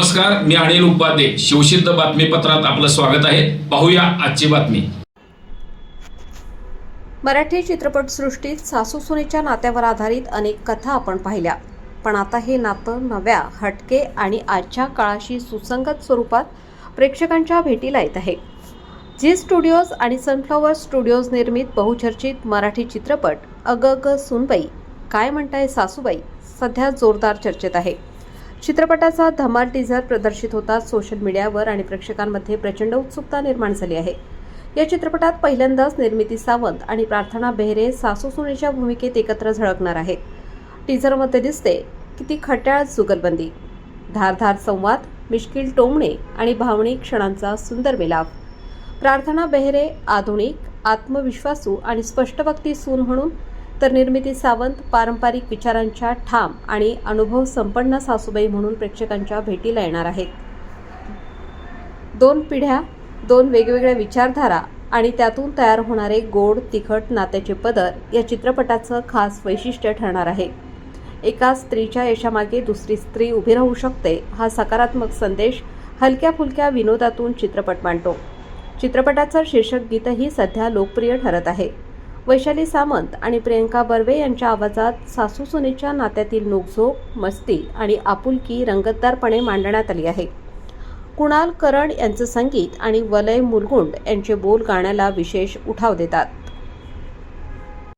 नमस्कार मी अनिल उपाध्ये शिवसिद्ध बातमीपत्रात आपलं स्वागत आहे. पाहूया आजची बातमी. मराठी चित्रपटसृष्टीत सासूसुनेच्या नात्यावर आधारित अनेक कथा आपण पाहिल्या. पण आता हे नातं नव्या हटके आणि आजच्या काळाशी सुसंगत स्वरूपात प्रेक्षकांच्या भेटीला येत आहे. झी स्टुडिओज आणि सनफ्लॉवर स्टुडिओज निर्मित बहुचर्चित मराठी चित्रपट अग अग सुनबाई. काय म्हणताय सासूबाई? सध्या जोरदार चर्चेत आहे. चित्रपटाचा धमाल टीझर प्रदर्शित होताच सोशल मीडियावर आणि प्रेक्षकांमध्ये प्रचंड उत्सुकता निर्माण झाली आहे. या चित्रपटात पहिल्यांदाच निर्मिती सावंत आणि प्रार्थना बेहरे सासू सुनेच्या भूमिकेत एकत्र झळकणार आहेत. टीझरमध्ये दिसते की ती खट्याळ जुगलबंदी धारधार संवाद मिश्किल टोमणे आणि भावनिक क्षणांचा सुंदर मिलाप प्रार्थना बेहरे आधुनिक आत्मविश्वासू आणि स्पष्टवक्ती सून म्हणून तर निर्मिती सावंत पारंपरिक विचारांच्या ठाम आणि अनुभव संपन्न सासूबाई म्हणून प्रेक्षकांच्या भेटीला येणार आहेत. दोन पिढ्या दोन वेगवेगळ्या विचारधारा आणि त्यातून तयार होणारे गोड तिखट नात्याचे पदर या चित्रपटाचं खास वैशिष्ट्य ठरणार आहे. एका स्त्रीच्या यशामागे दुसरी स्त्री उभी राहू शकते हा सकारात्मक संदेश हलक्या फुलक्या विनोदातून चित्रपट मांडतो. चित्रपटाचं शीर्षक गीतही सध्या लोकप्रिय ठरत आहे. वैशाली सामंत आणि प्रियंका बर्वे यांच्या आवाजात सासू सुनेच्या नात्यातील नोकझोक मस्ती आणि आपुलकी रंगतदारपणे मांडण्यात आली आहे. कुणाल करण यांचं संगीत आणि वलय मुलगुंड यांचे बोल गाण्याला विशेष उठाव देतात.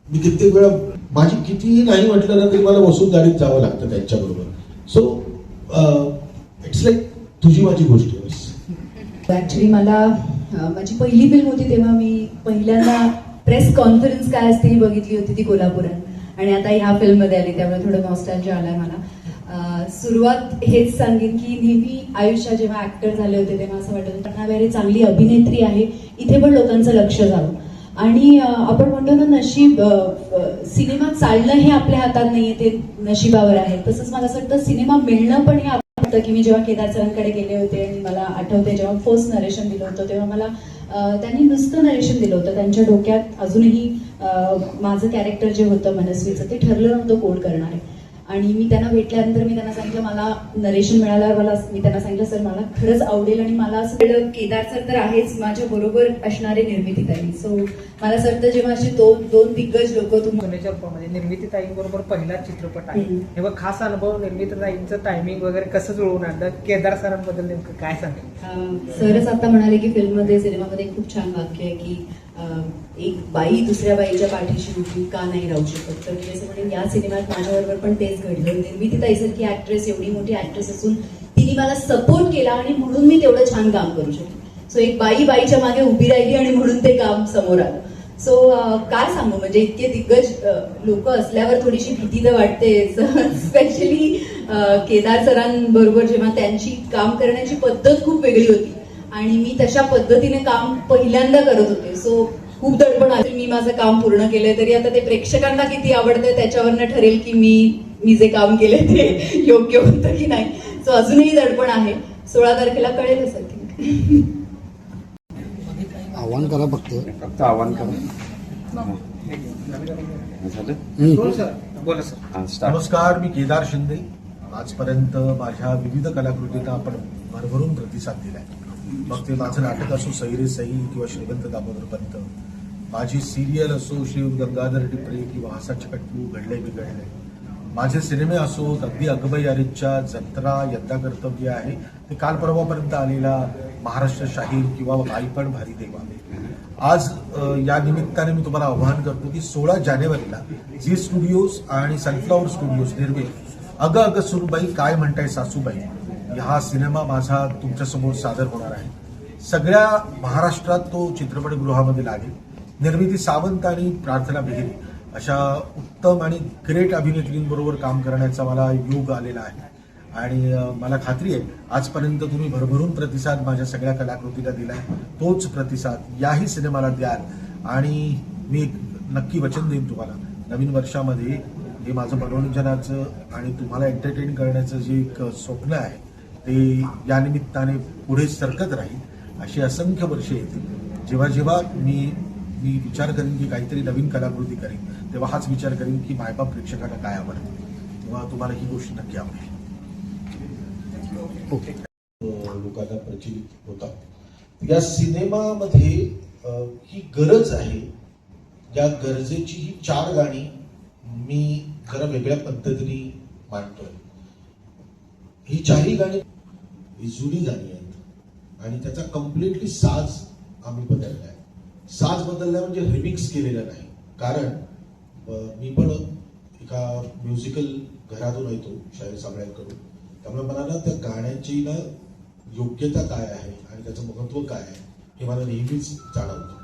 मी कित्येक वेळा माझी कितीही नाही म्हटलं ना तरी मला बसून गाडीत जावं लागतं त्यांच्याबरोबर. सो इट्स लाईक तुझी माझी गोष्ट ऍक्च्युली मला माझी पहिली फिल्म होती तेव्हा मी पहिल्यांदा प्रेस कॉन्फरन्स काय असते ही बघितली होती ती कोल्हापुरात. आणि आता ह्या फिल्ममध्ये आली त्यामुळे थोडं नॉस्टॅल्जिया आलाय मला. सुरुवात हेच सांगेन की नेहमी आयुष्यात जेव्हा ऍक्टर झाले होते तेव्हा असं वाटत पण वेरी चांगली अभिनेत्री आहे. इथे पण लोकांचं लक्ष जावं. आणि आपण म्हणतो ना नशीब सिनेमा चालणं हे आपल्या हातात नाहीये ते नशिबावर आहे. तसंच मला असं वाटतं सिनेमा मिळणं पण हे वाटतं की मी जेव्हा केदार सरांकडे गेले होते आणि मला आठवते जेव्हा फर्स्ट नरेशन दिलं होतं तेव्हा मला त्यांनी नुसतं नरेशन दिलं होतं. त्यांच्या डोक्यात अजूनही माझं कॅरेक्टर जे होतं मनस्वीचं ते ठरलं नव्हतं कोड करणार आहे. आणि मी त्यांना भेटल्यानंतर मी त्यांना सांगितलं मला नरेशन मिळाल्यावर मला मी त्यांना सांगितलं सर मला खरंच आवडेल आणि मला असं केदार सर तर आहेच माझ्या बरोबर असणारे निर्मिती त्यांनी सो मला असं वाटतं जेव्हा असे दोन दोन दिग्गज लोक तुम्हाला म्हणजे निर्मिती ताईंबरोबर पहिला चित्रपट आहे. हे बघ खास अनुभव निर्मिती ताईंचं टायमिंग वगैरे कसं जुळवून आणलं? केदार सरांबद्दल नेमकं काय सांगेल? सरच आता म्हणाले की फिल्ममध्ये सिनेमामध्ये खूप छान वाक्य आहे की एक बाई दुसऱ्या बाईच्या पाठीशी उभी का नाही राहू शकत? तर मी असं म्हणेन या सिनेमात माझ्याबरोबर पण तेच घडलं. निर्मिती ताईसारखी ऍक्ट्रेस एवढी मोठी ऍक्ट्रेस असून तिने मला सपोर्ट केला आणि म्हणून मी तेवढं छान काम करू शकले. सो एक बाई बाईच्या मागे उभी राहिली आणि म्हणून ते काम समोर आलं. सो uh, काय सांगू? म्हणजे इतके दिग्गज लोक असल्यावर थोडीशी भीती तर वाटते. स्पेशली केदार सरांबरोबर जेव्हा त्यांची काम करण्याची पद्धत खूप वेगळी होती. आणि मी तशा पद्धतीने काम पहिल्यांदा करत होते. सो खूप दडपण आली. मी माझं काम पूर्ण केलंय तरी आता ते प्रेक्षकांना किती आवडतंय त्याच्यावरनं ठरेल की मी मी जे काम केले ते योग्य होतं की नाही. सो अजूनही दडपण आहे. सोळा तारखेला कळेलच आय थिंक आव्हान करा फक्त. फक्त आव्हान करा. झालं बोला सर. बोला सर. हा, स्टार्ट. नमस्कार मी केदार शिंदे. आजपर्यंत माझ्या विविध कलाकृतींना आपण भरभरून प्रतिसाद दिलाय. मग ते माझं नाटक असो सैरे सई किंवा श्रीमंत दामोदर पंत माझी सिरियल असो श्री गंगाधर टिपरे किंवा हसाच्या कट्टू घडले बिघडले माझे सिनेमे असो अगदी अकबाई अरिजच्या जत्रा यंदा कर्तव्य आहे. ते काल परवापर्यंत आलेला महाराष्ट्र शाहीर किंवा आई पण भारी देवा. आज या निमित्ताने मी तुम्हाला आवाहन करतो की सोळा जानेवारीला झी स्टुडिओज आणि सनफ्लॉवर स्टुडिओज निर्मित अगं अगं सुनबाई काय म्हणताय सासूबाई? हा सिनेमा माझा तुमच्यासमोर सादर होणार आहे. सगळ्या महाराष्ट्रात तो चित्रपटगृहामध्ये लागेल. निर्मिती सावंत आणि प्रार्थना बेहरे अशा उत्तम आणि ग्रेट अभिनेत्रींबरोबर काम करण्याचा मला योग आलेला आहे. आणि मला खात्री आहे आजपर्यंत तुम्ही भरभरून प्रतिसाद माझ्या सगळ्या कलाकृतीला दिलाय. तोच प्रतिसाद याही सिनेमाला द्याल. आणि मी एक नक्की वचन देईन तुम्हाला. नवीन वर्षामध्ये हे माझं मनोरंजनाचं आणि तुम्हाला एंटरटेन करण्याचं जे एक स्वप्न आहे ते या निमित्ताने पुढे सरकत राहील. अशी असंख्य वर्षे येतील जेव्हा जेव्हा मी मी विचार करीन की काहीतरी नवीन कलाकृती करीन तेव्हा हाच विचार करीन की मायबाप प्रेक्षकांना काय आवडतं. तेव्हा तुम्हाला ही गोष्ट नक्की आवडेल. ओके लोकांना प्रचलित होता या सिनेमामध्ये ही गरज आहे. या गरजेची ही चार गाणी मी जरा वेगळ्या पद्धतीने मांडतोय. ही चारही गाणी ही जुनी गाणी आहेत. आणि त्याचा कम्प्लिटली साज आम्ही बदललाय साज बदलला म्हणजे रिमिक्स केलेला नाही. कारण मी पण एका म्युझिकल घरातून येतो शाहीर साबळ्यांकडून त्यामुळे मला ना त्या गाण्याची ना योग्यता काय आहे आणि त्याचं महत्त्व काय आहे हे मला नेहमीच जाणवतं.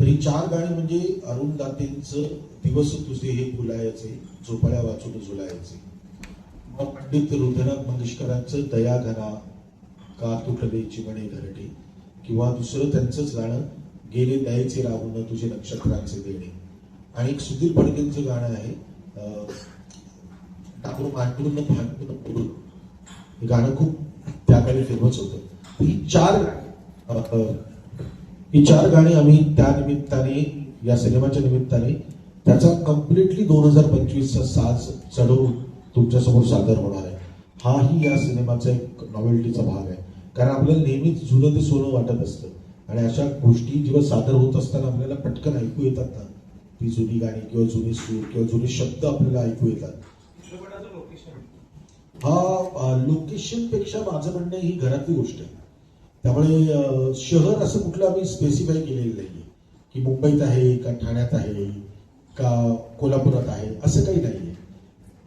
तर ही चार गाणी म्हणजे अरुण दातेंचं दिवस तुझे हे फुलायचे झोपाळ्या वाचून झुलायचे. मग पंडित रुद्रनाथ मंगेशकरांचं दया घरा का तुटले चिमणे घरटे? किंवा दुसरं त्यांचंच गाणं गेले द्यायचे राहून तुझे नक्षत्रांचे देणे. आणि एक सुधीर फडकेंचं गाणं आहे टाकून मांडून फांडून हे गाणं खूप त्या काळी फेमस होतं. ही चार ही चार गाणी आम्ही त्या निमित्ताने या सिनेमाच्या निमित्ताने त्याचा कम्प्लिटली दोन हजार पंचवीसचा साज चढवून तुमच्यासमोर सादर होणार आहे. हाही या सिनेमाचा एक नॉवेल्टीचा भाग आहे. कारण आपल्याला नेहमीच जुनं ते सोनं वाटत असतं. आणि अशा गोष्टी जेव्हा सादर होत असताना आपल्याला पटकन ऐकू येतात ना. ती जुनी गाणी किंवा जुनी सूर किंवा जुने शब्द आपल्याला ऐकू येतात. हा लोकेशनपेक्षा माझं म्हणणं ही घरातली गोष्ट आहे. त्यामुळे शहर असं कुठलं आम्ही स्पेसिफाय केलेलं नाही की मुंबईत आहे का ठाण्यात आहे का कोल्हापुरात आहे असं काही नाही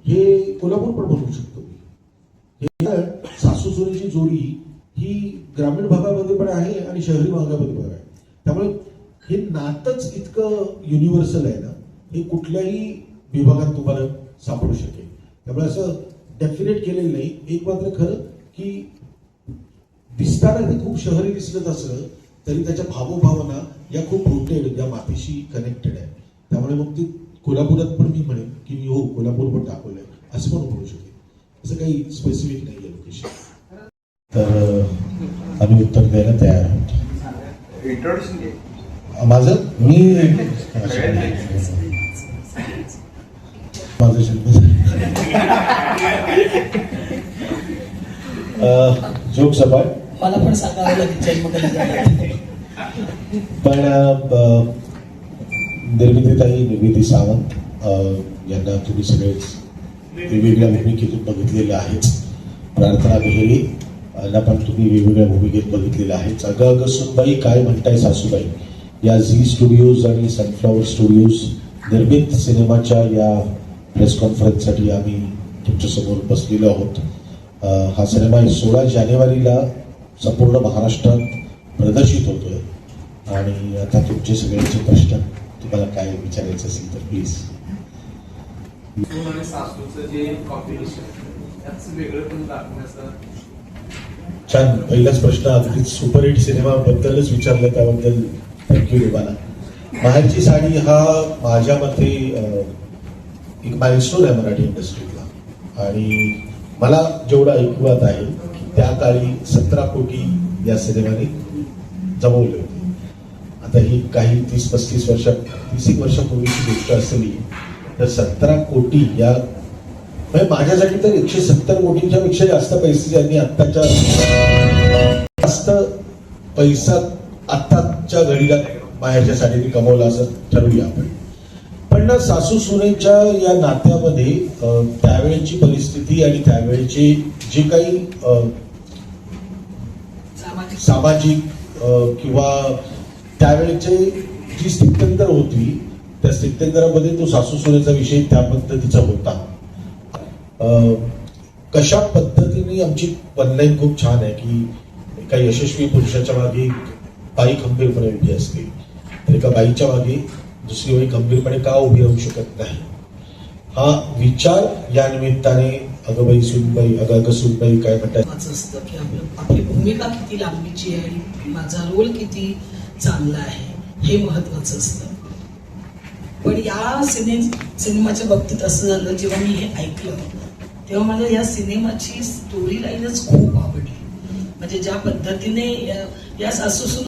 हे कोल्हापूर पण बनवू शकतो मी. हे कारण सासू सुनेची जोडी ही ग्रामीण भागामध्ये पण आहे आणि शहरी भागामध्ये पण आहे. त्यामुळे हे नातंच इतकं युनिव्हर्सल आहे ना हे कुठल्याही विभागात तुम्हाला सापडू शकेल. त्यामुळे असं डेफिनेट केलेलं नाही. एक मात्र खरं की दिसताना ते खूप शहरी दिसत असलं तरी त्याच्या भावभावना या खूप रुटेड या मातीशी कनेक्टेड आहे त्यामुळे मग ती कोल्हापुरात पण मी म्हणेन की मी हो कोल्हापूर पण दाखवलंय. असं पण म्हणू शकेल असं काही स्पेसिफिक नाही आहे लोकेशन तर आम्ही उत्तर द्यायला तयार आहोत. माझं? मी माझं जोक सपाट मला पण सांगावं लागेल पण निर्मितीताई निवेदी सावंत यांना तुम्ही सगळेच वेगवेगळ्या भूमिकेतून बघितलेलं आहेच प्रार्थना बेहेरे यांना पण तुम्ही वेगवेगळ्या भूमिकेत बघितलेलं आहेच अगं अगं सुनबाई काय म्हणताय सासूबाई? या झी स्टुडिओज आणि सनफ्लॉवर स्टुडिओज निर्मित सिनेमाच्या या प्रेस कॉन्फरन्ससाठी आम्ही तुमच्यासमोर बसलेलो आहोत. हा सिनेमा सोळा जानेवारीला संपूर्ण महाराष्ट्रात प्रदर्शित होतोय. आणि आता तुमचे सगळ्यांचे प्रश्न तुम्हाला काय विचारायचे असेल तर प्लीज छान. पहिलाच प्रश्न अगदीच सुपरहिट सिनेमा बद्दलच विचारला त्याबद्दल. थँक्यू तुम्हाला माहेरची साडी हा माझ्या मते एक माइलस्टोन आहे मराठी इंडस्ट्रीतला आणि मला जेवढं ऐकवत आहे की त्या काळी सतरा कोटी या सिनेमाने जमवले होते. आता ही काही तीस पस्तीस वर्ष तीस एक वर्षापूर्वीची गोष्ट असली तर सतरा कोटी या म्हणजे माझ्यासाठी तर एकशे सत्तर कोटींच्या पेक्षा जास्त पैसे ज्यांनी आत्ताच्या जास्त पैसा आत्ताच्या घडीला बाहेरच्या साठी कमवला असं ठरवूया आपण. ना सासू सुनेच्या या नात्यामध्ये त्यावेळेची परिस्थिती आणि त्यावेळेचे जे काही सामाजिक किंवा त्यावेळेचे जी स्थित्यंतर होती त्या स्थित्यंतरामध्ये तो सासू सुनेचा विषय त्या पद्धतीचा होता. अ, कशा पद्धतीने आमची वनलाईन खूप छान आहे की एका यशस्वी पुरुषाच्या मागे बाई खंबीरपणे उभी असते तर एका बाईच्या मागे दुसरी वेळी गंभीरपणे का उभी राहू शकत नाही. हा विचार या निमित्ताने अगबाई सुनबाई अगं सुनबाई काय म्हणतात? असतं की आपलं आपली भूमिका किती लांबीची आहे आणि माझा रोल किती चांगला आहे हे महत्वाचं असतं. पण या सिने सिनेमाच्या बाबतीत असं झालं जेव्हा मी हे ऐकलं तेव्हा मला या सिनेमाची स्टोरी लाईनच खूप आवडली. म्हणजे ज्या पद्धतीने या- सासूसून